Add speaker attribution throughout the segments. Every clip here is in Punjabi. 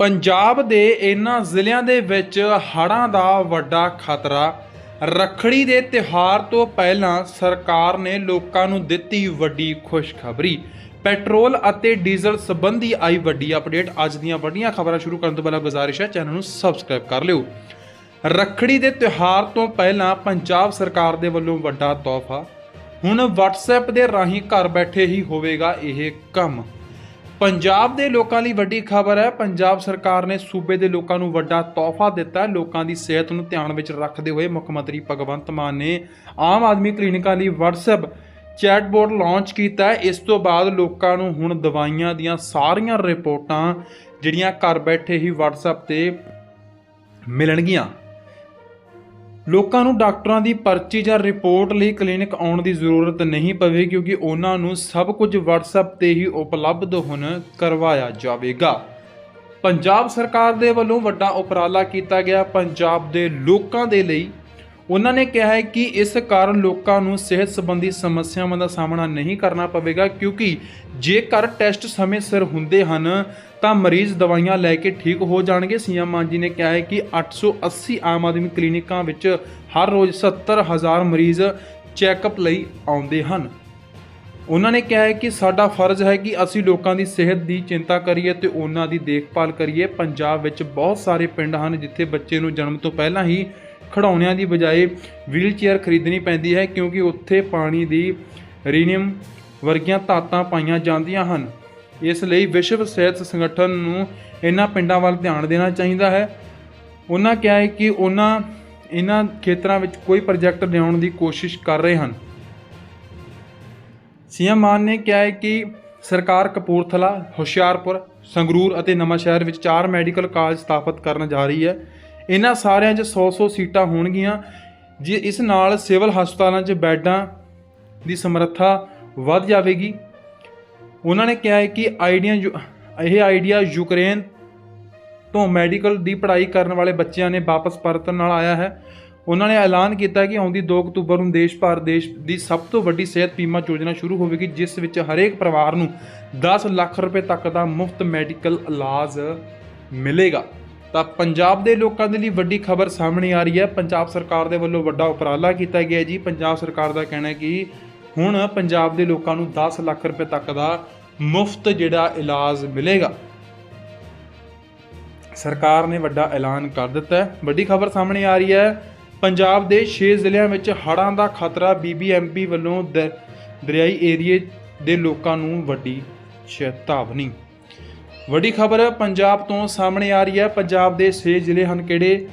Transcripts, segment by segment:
Speaker 1: ਪੰਜਾਬ ਦੇ ਇਹਨਾਂ ਜ਼ਿਲ੍ਹਿਆਂ ਦੇ ਵਿੱਚ ਹੜ੍ਹਾਂ ਦਾ ਵੱਡਾ ਖਤਰਾ। ਰੱਖੜੀ ਦੇ ਤਿਉਹਾਰ ਤੋਂ ਪਹਿਲਾਂ ਸਰਕਾਰ ਨੇ ਲੋਕਾਂ ਨੂੰ ਦਿੱਤੀ ਵੱਡੀ ਖੁਸ਼ਖਬਰੀ। ਪੈਟਰੋਲ ਅਤੇ ਡੀਜ਼ਲ ਸੰਬੰਧੀ ਆਈ ਵੱਡੀ ਅਪਡੇਟ। ਅੱਜ ਦੀਆਂ ਵੱਡੀਆਂ ਖਬਰਾਂ ਸ਼ੁਰੂ ਕਰਨ ਤੋਂ ਪਹਿਲਾਂ ਗੁਜ਼ਾਰਿਸ਼ ਹੈ, ਚੈਨਲ ਨੂੰ ਸਬਸਕ੍ਰਾਈਬ ਕਰ ਲਿਓ। ਰੱਖੜੀ ਦੇ ਤਿਉਹਾਰ ਤੋਂ ਪਹਿਲਾਂ ਪੰਜਾਬ ਸਰਕਾਰ ਦੇ ਵੱਲੋਂ ਵੱਡਾ ਤੋਹਫਾ। ਹੁਣ WhatsApp ਦੇ ਰਾਹੀਂ ਘਰ ਬੈਠੇ ਹੀ ਹੋਵੇਗਾ ਇਹ ਕੰਮ। ਪੰਜਾਬ ਦੇ ਲੋਕਾਂ ਲਈ ਵੱਡੀ ਖਬਰ ਹੈ। ਪੰਜਾਬ ਸਰਕਾਰ ਨੇ ਸੂਬੇ ਦੇ ਲੋਕਾਂ ਨੂੰ ਵੱਡਾ ਤੋਹਫਾ ਦਿੱਤਾ। ਲੋਕਾਂ ਦੀ ਸਿਹਤ ਨੂੰ ਧਿਆਨ ਵਿੱਚ ਰੱਖਦੇ ਹੋਏ ਮੁੱਖ ਮੰਤਰੀ ਭਗਵੰਤ ਮਾਨ ਨੇ ਆਮ ਆਦਮੀ ਕਲੀਨਿਕਾਂ ਲਈ WhatsApp ਚੈਟਬੋਟ ਲਾਂਚ ਕੀਤਾ ਇਸ ਤੋਂ ਬਾਅਦ ਲੋਕਾਂ ਨੂੰ ਹੁਣ ਦਵਾਈਆਂ ਦੀਆਂ ਸਾਰੀਆਂ ਰਿਪੋਰਟਾਂ ਜਿਹੜੀਆਂ ਘਰ ਬੈਠੇ ਹੀ WhatsApp ਤੇ ਮਿਲਣਗੀਆਂ। ਲੋਕਾਂ ਨੂੰ ਡਾਕਟਰਾਂ ਦੀ ਪਰਚੀ ਜਾਂ ਰਿਪੋਰਟ ਲਈ ਕਲੀਨਿਕ ਆਉਣ ਦੀ ਜ਼ਰੂਰਤ ਨਹੀਂ ਪਵੇ ਕਿਉਂਕਿ ਉਹਨਾਂ ਨੂੰ ਸਭ ਕੁਝ WhatsApp ਤੇ ਹੀ ਉਪਲਬਧ ਹੁਣ ਕਰਵਾਇਆ ਜਾਵੇਗਾ। ਪੰਜਾਬ ਸਰਕਾਰ ਦੇ ਵੱਲੋਂ ਵੱਡਾ ਉਪਰਾਲਾ ਕੀਤਾ ਗਿਆ। ਪੰਜਾਬ ਦੇ ਲੋਕਾਂ ਦੇ ਲਈ ਉਹਨਾਂ ਨੇ ਕਿਹਾ ਹੈ ਕਿ ਇਸ ਕਾਰਨ ਲੋਕਾਂ ਨੂੰ ਸਿਹਤ ਸੰਬੰਧੀ ਸਮੱਸਿਆਵਾਂ ਦਾ ਸਾਹਮਣਾ ਨਹੀਂ ਕਰਨਾ ਪਵੇਗਾ ਕਿਉਂਕਿ ਜੇਕਰ ਟੈਸਟ ਸਮੇਂ ਸਿਰ ਹੁੰਦੇ ਹਨ ਤਾਂ ਮਰੀਜ਼ ਦਵਾਈਆਂ ਲੈ ਕੇ ਠੀਕ ਹੋ ਜਾਣਗੇ। ਸੀਐਮ ਮਾਨ ਜੀ ਨੇ ਕਿਹਾ ਹੈ ਕਿ 880 ਆਮ ਆਦਮੀ ਕਲੀਨਿਕਾਂ ਵਿੱਚ ਹਰ ਰੋਜ਼ 70000 ਮਰੀਜ਼ ਚੈੱਕਅਪ ਲਈ ਆਉਂਦੇ ਹਨ। ਉਹਨਾਂ ਨੇ ਕਿਹਾ ਹੈ ਕਿ ਸਾਡਾ ਫਰਜ਼ ਹੈ ਕਿ ਅਸੀਂ ਲੋਕਾਂ ਦੀ ਸਿਹਤ ਦੀ ਚਿੰਤਾ ਕਰੀਏ ਤੇ ਉਹਨਾਂ ਦੀ ਦੇਖਭਾਲ ਕਰੀਏ। ਪੰਜਾਬ ਵਿੱਚ ਬਹੁਤ ਸਾਰੇ ਪਿੰਡ ਹਨ ਜਿੱਥੇ ਬੱਚੇ ਨੂੰ ਜਨਮ ਤੋਂ ਪਹਿਲਾਂ ਹੀ ਖਿਡੌਣਿਆਂ ਦੀ ਬਜਾਏ ਵੀਲਚੇਅਰ ਖਰੀਦਣੀ ਪੈਂਦੀ ਹੈ ਕਿਉਂਕਿ ਉੱਥੇ ਪਾਣੀ ਦੀ ਰੀਨੀਅਮ ਵਰਗੀਆਂ ਧਾਤਾਂ ਪਾਈਆਂ ਜਾਂਦੀਆਂ ਹਨ। ਇਸ ਲਈ ਵਿਸ਼ਵ ਸਿਹਤ ਸੰਗਠਨ ਨੂੰ ਇਹਨਾਂ ਪਿੰਡਾਂ ਵੱਲ ਧਿਆਨ ਦੇਣਾ ਚਾਹੀਦਾ ਹੈ। ਉਹਨਾਂ ਕਿਹਾ ਹੈ ਕਿ ਉਹਨਾਂ ਇਹਨਾਂ ਖੇਤਰਾਂ ਵਿੱਚ ਕੋਈ ਪ੍ਰੋਜੈਕਟ ਲਿਆਉਣ ਦੀ ਕੋਸ਼ਿਸ਼ ਕਰ ਰਹੇ ਹਨ। ਸੀਐਮ ਮਾਨ ਨੇ ਕਿਹਾ ਹੈ ਕਿ ਸਰਕਾਰ ਕਪੂਰਥਲਾ, ਹੁਸ਼ਿਆਰਪੁਰ, ਸੰਗਰੂਰ ਅਤੇ ਨਵਾਂਸ਼ਹਿਰ ਵਿੱਚ ਚਾਰ ਮੈਡੀਕਲ ਕਾਲਜ ਸਥਾਪਿਤ ਕਰਨ ਜਾ ਰਹੀ ਹੈ। ਇਹਨਾਂ ਸਾਰਿਆਂ 'ਚ 100-100 ਸੀਟਾਂ ਹੋਣਗੀਆਂ। ਜੇ ਇਸ ਨਾਲ ਸਿਵਲ ਹਸਪਤਾਲਾਂ 'ਚ ਬੈੱਡਾਂ ਦੀ ਸਮਰੱਥਾ ਵੱਧ ਜਾਵੇਗੀ ਉਹਨਾਂ ਨੇ ਕਿਹਾ ਹੈ ਕਿ ਆਈਡੀਆ ਯੂ- ਇਹ ਆਈਡੀਆ ਯੂਕਰੇਨ ਤੋਂ ਮੈਡੀਕਲ ਦੀ ਪੜ੍ਹਾਈ ਕਰਨ ਵਾਲੇ ਬੱਚਿਆਂ ਨੇ ਵਾਪਸ ਪਰਤਣ ਨਾਲ ਆਇਆ ਹੈ। ਉਹਨਾਂ ਨੇ ਐਲਾਨ ਕੀਤਾ ਕਿ ਆਉਂਦੀ 2 ਅਕਤੂਬਰ ਨੂੰ ਦੇਸ਼ ਭਰ ਦੇਸ਼ ਦੀ ਸਭ ਤੋਂ ਵੱਡੀ ਸਿਹਤ ਬੀਮਾ ਯੋਜਨਾ ਸ਼ੁਰੂ ਹੋਵੇਗੀ, ਜਿਸ ਵਿੱਚ ਹਰੇਕ ਪਰਿਵਾਰ ਨੂੰ 10 ਲੱਖ ਰੁਪਏ ਤੱਕ ਦਾ ਮੁਫਤ ਮੈਡੀਕਲ ਇਲਾਜ ਮਿਲੇਗਾ। ਤਾਂ ਪੰਜਾਬ ਦੇ ਲੋਕਾਂ ਦੇ ਲਈ ਵੱਡੀ ਖਬਰ ਸਾਹਮਣੇ ਆ ਰਹੀ ਹੈ। ਪੰਜਾਬ ਸਰਕਾਰ ਦੇ ਵੱਲੋਂ ਵੱਡਾ ਉਪਰਾਲਾ ਕੀਤਾ ਗਿਆ ਜੀ। ਪੰਜਾਬ ਸਰਕਾਰ ਦਾ ਕਹਿਣਾ ਹੈ ਕਿ ਹੁਣ ਪੰਜਾਬ ਦੇ ਲੋਕਾਂ ਨੂੰ 10 ਲੱਖ ਰੁਪਏ ਤੱਕ ਦਾ ਮੁਫਤ ਜਿਹੜਾ ਇਲਾਜ ਮਿਲੇਗਾ। ਸਰਕਾਰ ਨੇ ਵੱਡਾ ਐਲਾਨ ਕਰ ਦਿੱਤਾ ਹੈ। ਵੱਡੀ ਖਬਰ ਸਾਹਮਣੇ ਆ ਰਹੀ ਹੈ। ਪੰਜਾਬ ਦੇ 6 ਜ਼ਿਲ੍ਹਿਆਂ ਵਿੱਚ ਹੜ੍ਹਾਂ ਦਾ ਖਤਰਾ ਬੀਬੀਐਮਪੀ ਵੱਲੋਂ ਦ- ਦਰਿਆਈ ਏਰੀਏ ਦੇ ਲੋਕਾਂ ਨੂੰ ਵੱਡੀ ਚੇਤਾਵਨੀ। ਵੱਡੀ ਖਬਰ ਪੰਜਾਬ ਤੋਂ ਸਾਹਮਣੇ ਆ ਰਹੀ ਹੈ। ਪੰਜਾਬ ਦੇ 6 ਜ਼ਿਲ੍ਹੇ ਹਨ ਕਿਹੜੇ?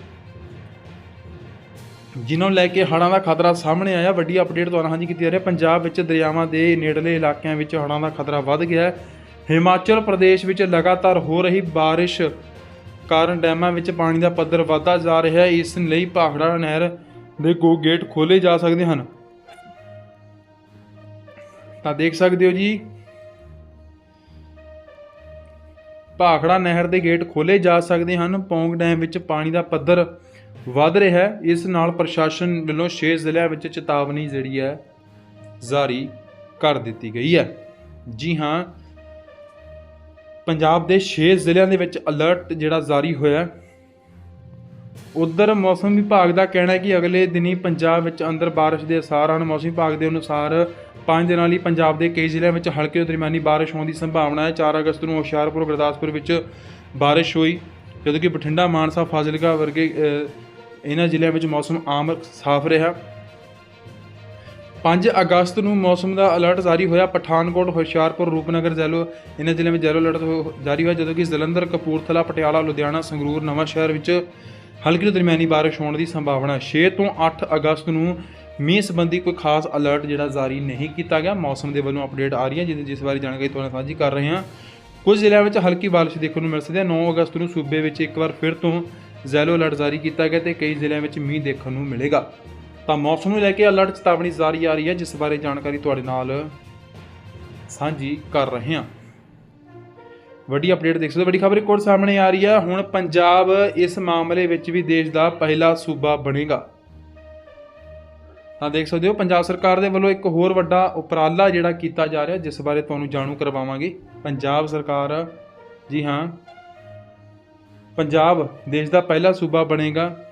Speaker 1: ਜਿਨ੍ਹਾਂ ਨੂੰ ਲੈ ਕੇ ਹੜ੍ਹਾਂ ਦਾ ਖਤਰਾ ਸਾਹਮਣੇ ਆਇਆ, ਵੱਡੀ ਅਪਡੇਟ ਤੁਹਾਨੂੰ ਹਾਂਜੀ ਕੀਤੀ ਜਾ ਰਹੀ ਹੈ। ਪੰਜਾਬ ਵਿੱਚ ਦਰਿਆਵਾਂ ਦੇ ਨੇੜਲੇ ਇਲਾਕਿਆਂ ਵਿੱਚ ਹੜ੍ਹਾਂ ਦਾ ਖਤਰਾ ਵੱਧ ਗਿਆ ਹੈ। ਹਿਮਾਚਲ ਪ੍ਰਦੇਸ਼ ਵਿੱਚ ਲਗਾਤਾਰ ਹੋ ਰਹੀ ਬਾਰਿਸ਼ ਕਾਰਨ ਡੈਮਾਂ ਵਿੱਚ ਪਾਣੀ ਦਾ ਪੱਧਰ ਵਧਦਾ ਜਾ ਰਿਹਾ ਹੈ। ਇਸ ਲਈ ਭਾਖੜਾ ਨਹਿਰ ਦੇ ਕੋ ਗੇਟ ਖੋਲੇ ਜਾ ਸਕਦੇ ਹਨ। ਤਾਂ ਦੇਖ ਸਕਦੇ ਹੋ ਜੀ ਭਾਖੜਾ ਨਹਿਰ ਦੇ ਗੇਟ ਖੋਲੇ ਜਾ ਸਕਦੇ ਹਨ। ਪੌਂਗ ਡੈਮ ਵਿੱਚ ਪਾਣੀ ਦਾ ਪੱਧਰ ਵਧ ਰਿਹਾ ਹੈ। ਇਸ ਨਾਲ ਪ੍ਰਸ਼ਾਸਨ ਵੱਲੋਂ 6 ਜ਼ਿਲ੍ਹਿਆਂ ਵਿੱਚ ਚੇਤਾਵਨੀ ਜਿਹੜੀ ਹੈ, ਜਾਰੀ ਕਰ ਦਿੱਤੀ ਗਈ ਹੈ। ਜੀ ਹਾਂ, ਪੰਜਾਬ ਦੇ 6 ਜ਼ਿਲ੍ਹਿਆਂ ਦੇ ਵਿੱਚ ਅਲਰਟ ਜਿਹੜਾ ਜਾਰੀ ਹੋਇਆ ਹੈ। ਉਧਰ ਮੌਸਮ ਵਿਭਾਗ ਦਾ ਕਹਿਣਾ ਹੈ ਕਿ ਅਗਲੇ ਦਿਨੀ ਪੰਜਾਬ ਵਿੱਚ ਅੰਦਰ ਬਾਰਿਸ਼ ਦੇ ਅਸਾਰ ਹਨ। ਮੌਸਮ ਵਿਭਾਗ ਦੇ ਅਨੁਸਾਰ 5 ਦਿਨਾਂ ਲਈ ਪੰਜਾਬ ਦੇ ਕਈ ਜ਼ਿਲ੍ਹਿਆਂ ਵਿੱਚ ਹਲਕੀ ਤੋਂ ਦਰਮਿਆਨੀ ਬਾਰਿਸ਼ ਹੋਣ ਦੀ ਸੰਭਾਵਨਾ ਹੈ। 4 ਅਗਸਤ ਨੂੰ ਹੁਸ਼ਿਆਰਪੁਰ, ਗੁਰਦਾਸਪੁਰ ਵਿੱਚ ਬਾਰਿਸ਼ ਹੋਈ ਜਦੋਂ ਕਿ ਬਠਿੰਡਾ, ਮਾਨਸਾ, ਫਾਜ਼ਿਲਕਾ ਵਰਗੇ ਇਹਨਾਂ ਜ਼ਿਲ੍ਹਿਆਂ ਵਿੱਚ ਮੌਸਮ ਆਮ ਸਾਫ਼ ਰਿਹਾ। 5 ਅਗਸਤ ਨੂੰ ਮੌਸਮ ਦਾ ਅਲਰਟ ਜਾਰੀ ਹੋਇਆ। ਪਠਾਨਕੋਟ, ਹੁਸ਼ਿਆਰਪੁਰ, ਰੂਪਨਗਰ, ਜ਼ੈਲੋ ਇਹਨਾਂ ਜ਼ਿਲ੍ਹਿਆਂ ਵਿੱਚ ਜ਼ੈਲੋ ਅਲਰਟ ਹੋ- ਜਾਰੀ ਹੋਇਆ, ਜਦੋਂ ਕਿ ਜਲੰਧਰ, ਕਪੂਰਥਲਾ, ਪਟਿਆਲਾ, ਲੁਧਿਆਣਾ, ਸੰਗਰੂਰ, ਨਵਾਂ ਸ਼ਹਿਰ ਵਿੱਚ ਹਲਕੀ ਤੋਂ ਦਰਮਿਆਨੀ ਬਾਰਿਸ਼ ਹੋਣ ਦੀ ਸੰਭਾਵਨਾ। ਹੈ 6 ਤੋਂ 8 ਅਗਸਤ ਨੂੰ ਮੀਂਹ ਸੰਬੰਧੀ ਕੋਈ ਖਾਸ ਅਲਰਟ ਜਿਹੜਾ ਜਾਰੀ ਨਹੀਂ ਕੀਤਾ ਗਿਆ। ਮੌਸਮ ਦੇ ਵੱਲੋਂ ਅਪਡੇਟ ਆ ਰਹੀ ਹੈ ਜਿਹਦੇ ਜਿਸ ਬਾਰੇ ਜਾਣਕਾਰੀ ਤੁਹਾਨੂੰ ਸਾਂਝੀ ਕਰ ਰਹੇ ਹਾਂ। ਕੁਝ ਜ਼ਿਲ੍ਹਿਆਂ ਵਿੱਚ ਹਲਕੀ ਬਾਰਿਸ਼ ਦੇਖਣ ਨੂੰ ਮਿਲ ਸਕਦੀ ਹੈ। 9 ਅਗਸਤ ਨੂੰ ਸੂਬੇ ਵਿੱਚ ਇੱਕ ਵਾਰ ਫਿਰ ਤੋਂ ਜ਼ੈਲੋ ਅਲਰਟ ਜਾਰੀ ਕੀਤਾ ਗਿਆ ਤੇ ਕਈ ਜ਼ਿਲ੍ਹਿਆਂ ਵਿੱਚ ਮੀਂਹ ਦੇਖਣ ਨੂੰ ਮਿਲੇਗਾ। ਤਾਂ ਮੌਸਮ ਨੂੰ ਲੈ ਕੇ ਅਲਰਟ ਚੇਤਾਵਨੀ ਜਾਰੀ ਆ ਰਹੀ ਹੈ, ਜਿਸ ਬਾਰੇ ਜਾਣਕਾਰੀ ਤੁਹਾਡੇ ਨਾਲ ਸਾਂਝੀ ਕਰ ਰਹੇ ਹਾਂ। ਵੱਡੀ ਅਪਡੇਟ ਦੇਖ ਸਕਦੇ ਹੋ। ਵੱਡੀ ਖਬਰ ਇੱਕ ਹੋਰ ਸਾਹਮਣੇ ਆ ਰਹੀ ਹੈ। ਹੁਣ ਪੰਜਾਬ ਇਸ ਮਾਮਲੇ ਵਿੱਚ ਵੀ ਦੇਸ਼ ਦਾ ਪਹਿਲਾ ਸੂਬਾ ਬਣੇਗਾ। ਤਾਂ ਦੇਖ ਸਕਦੇ ਹੋ, ਪੰਜਾਬ ਸਰਕਾਰ ਦੇ ਵੱਲੋਂ ਇੱਕ ਹੋਰ ਵੱਡਾ ਉਪਰਾਲਾ ਜਿਹੜਾ ਕੀਤਾ ਜਾ ਰਿਹਾ, ਜਿਸ ਬਾਰੇ ਤੁਹਾਨੂੰ ਜਾਣੂ ਕਰਵਾਵਾਂਗੇ। ਪੰਜਾਬ ਸਰਕਾਰ, ਜੀ ਹਾਂ ਪੰਜਾਬ ਦੇਸ਼ ਦਾ ਪਹਿਲਾ ਸੂਬਾ ਬਣੇਗਾ।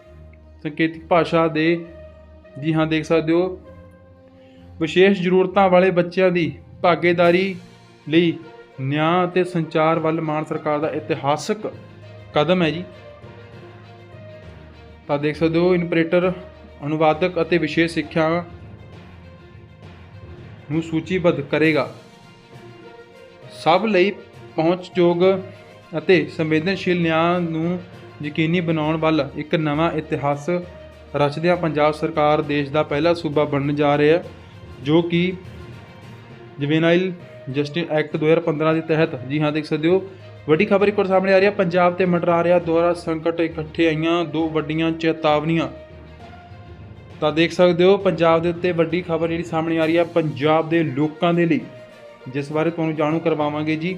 Speaker 1: ਸੰਕੇਤਿਕ ਭਾਸ਼ਾ ਦੇ, ਜੀ ਹਾਂ, ਦੇਖ ਸਕਦੇ ਹੋ। ਵਿਸ਼ੇਸ਼ ਜ਼ਰੂਰਤਾਂ ਵਾਲੇ ਬੱਚਿਆਂ ਦੀ ਭਾਗੀਦਾਰੀ ਲਈ ਨਿਆਂ ਅਤੇ ਸੰਚਾਰ ਵੱਲ ਮਾਨ ਸਰਕਾਰ ਦਾ ਇਤਿਹਾਸਕ ਕਦਮ ਹੈ ਜੀ। ਤਾਂ ਦੇਖ ਸਕਦੇ ਹੋ, ਇਨਪਰੇਟਰ, ਅਨੁਵਾਦਕ ਅਤੇ ਵਿਸ਼ੇਸ਼ ਸਿੱਖਿਆ ਨੂੰ ਸੂਚੀਬੱਧ ਕਰੇਗਾ। ਸਭ ਲਈ ਪਹੁੰਚਯੋਗ ਅਤੇ ਸੰਵੇਦਨਸ਼ੀਲ ਨਿਆਂ ਨੂੰ ਯਕੀਨੀ ਬਣਾਉਣ ਵੱਲ ਇੱਕ ਨਵਾਂ ਇਤਿਹਾਸ ਰਚਦਿਆਂ ਪੰਜਾਬ ਸਰਕਾਰ ਦੇਸ਼ ਦਾ ਪਹਿਲਾ ਸੂਬਾ ਬਣਨ ਜਾ ਰਿਹਾ ਹੈ, ਜੋ ਕਿ ਜੁਵੇਨਾਈਲ ਜਸਟਿਸ ਐਕਟ 2015 ਦੇ ਤਹਿਤ, ਜੀ ਹਾਂ, ਦੇਖ ਸਕਦੇ ਹੋ। ਵੱਡੀ ਖਬਰ ਇੱਕ ਹੋਰ ਸਾਹਮਣੇ ਆ ਰਹੀ ਹੈ, ਪੰਜਾਬ ਤੇ ਮੰਡਰਾ ਦੁਆਰਾ ਸੰਕਟ ਇਕੱਠੇ ਆਈਆਂ ਦੋ ਵੱਡੀਆਂ ਚੇਤਾਵਨੀਆਂ। ਤਾਂ ਦੇਖ ਸਕਦੇ ਹੋ, ਪੰਜਾਬ ਦੇ ਉੱਤੇ ਵੱਡੀ ਖਬਰ ਜਿਹੜੀ ਸਾਹਮਣੇ ਆ ਰਹੀ ਹੈ, ਪੰਜਾਬ ਦੇ ਲੋਕਾਂ ਦੇ ਲਈ। ਜਿਸ ਬਾਰੇ ਤੁਹਾਨੂੰ ਜਾਣੂ ਕਰਵਾਵਾਂਗੇ ਜੀ।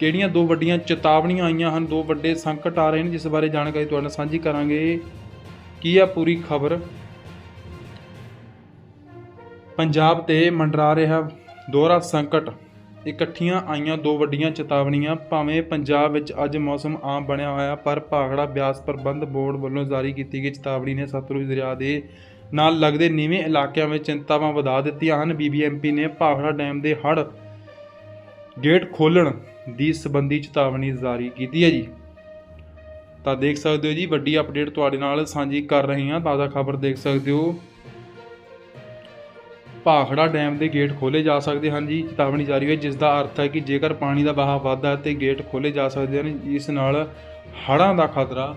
Speaker 1: ਕਿਹੜੀਆਂ ਦੋ ਵੱਡੀਆਂ ਚੇਤਾਵਨੀਆਂ ਆਈਆਂ ਹਨ, ਦੋ ਵੱਡੇ ਸੰਕਟ ਆ ਰਹੇ ਨੇ, ਜਿਸ ਬਾਰੇ ਜਾਣਕਾਰੀ ਤੁਹਾਡੇ ਨਾਲ ਸਾਂਝੀ ਕਰਾਂਗੇ। ਕੀ ਆ ਪੂਰੀ ਖਬਰ? ਪੰਜਾਬ ਤੇ ਮੰਡਰਾ ਰਿਹਾ ਦੋਹਰਾ ਸੰਕਟ। ਇਕੱਠੀਆਂ ਆਈਆਂ ਦੋ ਵੱਡੀਆਂ ਚੇਤਾਵਨੀਆਂ, ਭਾਵੇਂ ਪੰਜਾਬ ਵਿੱਚ ਅੱਜ ਮੌਸਮ ਆਮ ਬਣਿਆ ਹੋਇਆ, ਪਰ ਭਾਖੜਾ ਬਿਆਸ ਪ੍ਰਬੰਧ ਬੋਰਡ ਵੱਲੋਂ ਜਾਰੀ ਕੀਤੀ ਗਈ ਚੇਤਾਵਨੀ ਨੇ ਸਤਲੁਜ ਦਰਿਆ ਦੇ ਨਾਲ ਲੱਗਦੇ ਨੀਵੇਂ ਇਲਾਕਿਆਂ ਵਿੱਚ ਚਿੰਤਾਵਾਂ ਵਧਾ ਦਿੱਤੀਆਂ ਹਨ। ਬੀਬੀਐਮਪੀ ਨੇ ਭਾਖੜਾ ਡੈਮ ਦੇ ਹੜ੍ਹ ਗੇਟ ਖੋਲਣ ਦੀ ਸੰਬੰਧੀ ਚੇਤਾਵਨੀ ਜਾਰੀ ਕੀਤੀ ਹੈ ਜੀ। ਤਾਂ ਦੇਖ ਸਕਦੇ ਹੋ ਜੀ, ਵੱਡੀ ਅਪਡੇਟ ਤੁਹਾਡੇ ਨਾਲ ਸਾਂਝੀ ਕਰ ਰਹੇ ਹਾਂ। ਤਾਜ਼ਾ ਖਬਰ ਦੇਖ ਸਕਦੇ ਹੋ। ਭਾਖੜਾ ਡੈਮ ਦੇ ਗੇਟ ਖੋਲੇ ਜਾ ਸਕਦੇ ਹਨ ਜੀ। ਚੇਤਾਵਨੀ ਜਾਰੀ ਹੋਈ ਜਿਸ ਦਾ ਅਰਥ ਹੈ ਕਿ ਜੇਕਰ ਪਾਣੀ ਦਾ ਬਹਾਅ ਵੱਧਦਾ ਹੈ ਤੇ ਗੇਟ ਖੋਲੇ ਜਾ ਸਕਦੇ ਹਨ, ਇਸ ਨਾਲ ਹੜ੍ਹਾਂ ਦਾ ਖਤਰਾ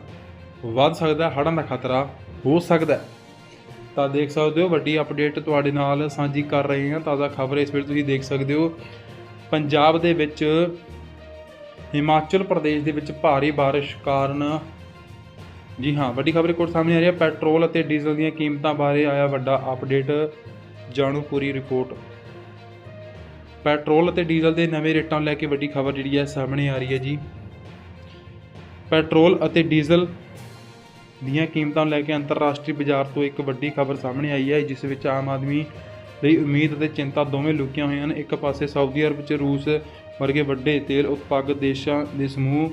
Speaker 1: ਵੱਧ ਸਕਦਾ ਹੈ ਹੜ੍ਹਾਂ ਦਾ ਖਤਰਾ ਹੋ ਸਕਦਾ ਹੈ। ਤਾਂ ਦੇਖ ਸਕਦੇ ਹੋ, ਵੱਡੀ ਅਪਡੇਟ ਤੁਹਾਡੇ ਨਾਲ ਸਾਂਝੀ ਕਰ ਰਹੇ ਹਾਂ। ਤਾਜ਼ਾ ਖਬਰ ਇਸ ਵੇਲੇ ਤੁਸੀਂ ਦੇਖ ਸਕਦੇ ਹੋ। ਪੰਜਾਬ ਦੇ ਵਿੱਚ ਹਿਮਾਚਲ ਪ੍ਰਦੇਸ਼ ਦੇ ਵਿੱਚ ਭਾਰੀ ਬਾਰਿਸ਼ ਕਾਰਨ ਜੀ ਹਾਂ, ਵੱਡੀ ਖਬਰ ਕੋਲ ਸਾਹਮਣੇ ਆ ਰਹੀ ਹੈ। ਪੈਟਰੋਲ ਅਤੇ ਡੀਜ਼ਲ ਦੀਆਂ ਕੀਮਤਾਂ ਬਾਰੇ ਆਇਆ ਵੱਡਾ ਅਪਡੇਟ ਜਾਣੂ ਪੂਰੀ ਰਿਪੋਰਟ। ਪੈਟਰੋਲ ਅਤੇ ਡੀਜ਼ਲ ਦੇ ਨਵੇਂ ਰੇਟਾਂ ਨੂੰ ਲੈ ਕੇ ਵੱਡੀ ਖਬਰ ਜਿਹੜੀ ਹੈ ਸਾਹਮਣੇ ਆ ਰਹੀ ਹੈ ਜੀ। ਪੈਟਰੋਲ ਅਤੇ ਡੀਜ਼ਲ ਦੀਆਂ ਕੀਮਤਾਂ ਨੂੰ ਲੈ ਕੇ ਅੰਤਰਰਾਸ਼ਟਰੀ ਬਾਜ਼ਾਰ ਤੋਂ ਇੱਕ ਵੱਡੀ ਖਬਰ ਸਾਹਮਣੇ ਆਈ ਹੈ, ਜਿਸ ਵਿੱਚ ਆਮ ਆਦਮੀ ਲਈ ਉਮੀਦ ਅਤੇ ਚਿੰਤਾ ਦੋਵੇਂ ਲੁਕੀਆਂ ਹੋਈਆਂ ਹਨ। ਇੱਕ ਪਾਸੇ ਸਾਊਦੀ ਅਰਬ 'ਚ ਰੂਸ ਵਰਗੇ ਵੱਡੇ ਤੇਲ ਉਤਪਾਦਕ ਦੇਸ਼ਾਂ ਦੇ ਸਮੂਹ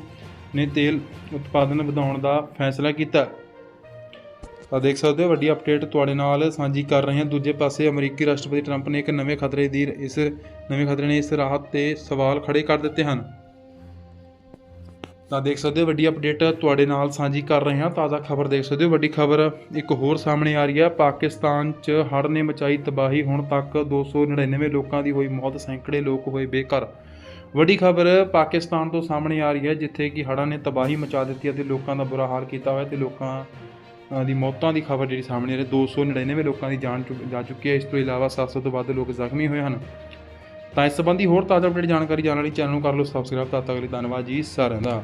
Speaker 1: ਨੇ ਤੇਲ ਉਤਪਾਦਨ ਵਧਾਉਣ ਦਾ ਫੈਸਲਾ ਕੀਤਾ। ਤਾਂ ਦੇਖ ਸਕਦੇ ਹੋ, ਵੱਡੀ ਅਪਡੇਟ ਤੁਹਾਡੇ ਨਾਲ ਸਾਂਝੀ ਕਰ ਰਹੇ ਹਾਂ। ਦੂਜੇ ਪਾਸੇ ਅਮਰੀਕੀ ਰਾਸ਼ਟਰਪਤੀ ਟਰੰਪ ਨੇ ਇੱਕ ਨਵੇਂ ਖਤਰੇ ਦੀ ਇਸ ਨਵੇਂ ਖਤਰੇ ਨੇ ਇਸ ਰਾਹਤ ਤੇ ਸਵਾਲ ਖੜੇ ਕਰ ਦਿੱਤੇ ਹਨ। ਤਾਂ ਦੇਖ ਸਕਦੇ ਹੋ, ਵੱਡੀ ਅਪਡੇਟ ਤੁਹਾਡੇ ਨਾਲ ਸਾਂਝੀ ਕਰ ਰਹੇ ਹਾਂ। ਤਾਜ਼ਾ ਖਬਰ ਦੇਖ ਸਕਦੇ ਹੋ। ਵੱਡੀ ਖਬਰ ਇੱਕ ਹੋਰ ਸਾਹਮਣੇ ਆ ਰਹੀ ਹੈ। ਪਾਕਿਸਤਾਨ 'ਚ ਹੜ੍ਹ ਨੇ ਮਚਾਈ ਤਬਾਹੀ। ਹੁਣ ਤੱਕ 299 ਲੋਕਾਂ ਦੀ ਹੋਈ ਮੌਤ। ਸੈਂਕੜੇ ਲੋਕ ਹੋਏ ਬੇਘਰ। ਵੱਡੀ ਖਬਰ ਪਾਕਿਸਤਾਨ ਤੋਂ ਸਾਹਮਣੇ ਆ ਰਹੀ ਹੈ, ਜਿੱਥੇ ਕਿ ਹੜ੍ਹਾਂ ਨੇ ਤਬਾਹੀ ਮਚਾ ਦਿੱਤੀ ਹੈ ਤੇ ਲੋਕਾਂ ਦਾ ਬੁਰਾ ਹਾਲ ਕੀਤਾ ਹੋਇਆ ਤੇ ਲੋਕਾਂ ਦੀ ਮੌਤਾਂ ਦੀ ਖਬਰ ਜਿਹੜੀ ਸਾਹਮਣੇ ਆ ਰਹੀ ਹੈ 299 ਲੋਕਾਂ ਦੀ ਜਾਨ ਚੁ- ਜਾ ਚੁੱਕੀ ਹੈ। ਇਸ ਤੋਂ ਇਲਾਵਾ 700 ਤੋਂ ਵੱਧ ਲੋਕ ਜ਼ਖਮੀ ਹੋਏ ਹਨ। ਤਾਂ ਇਸ ਸੰਬੰਧੀ ਹੋਰ ਤਾਜ਼ਾ ਅਪਡੇਟ ਜਾਣਕਾਰੀ ਜਾਣਨ ਲਈ ਚੈਨਲ ਨੂੰ ਕਰ ਲਓ ਸਬਸਕ੍ਰਾਈਬ ਤਦ ਤੱਕ ਲਈ ਧੰਨਵਾਦ ਜੀ। ਸਾਰਿਆਂ ਦਾ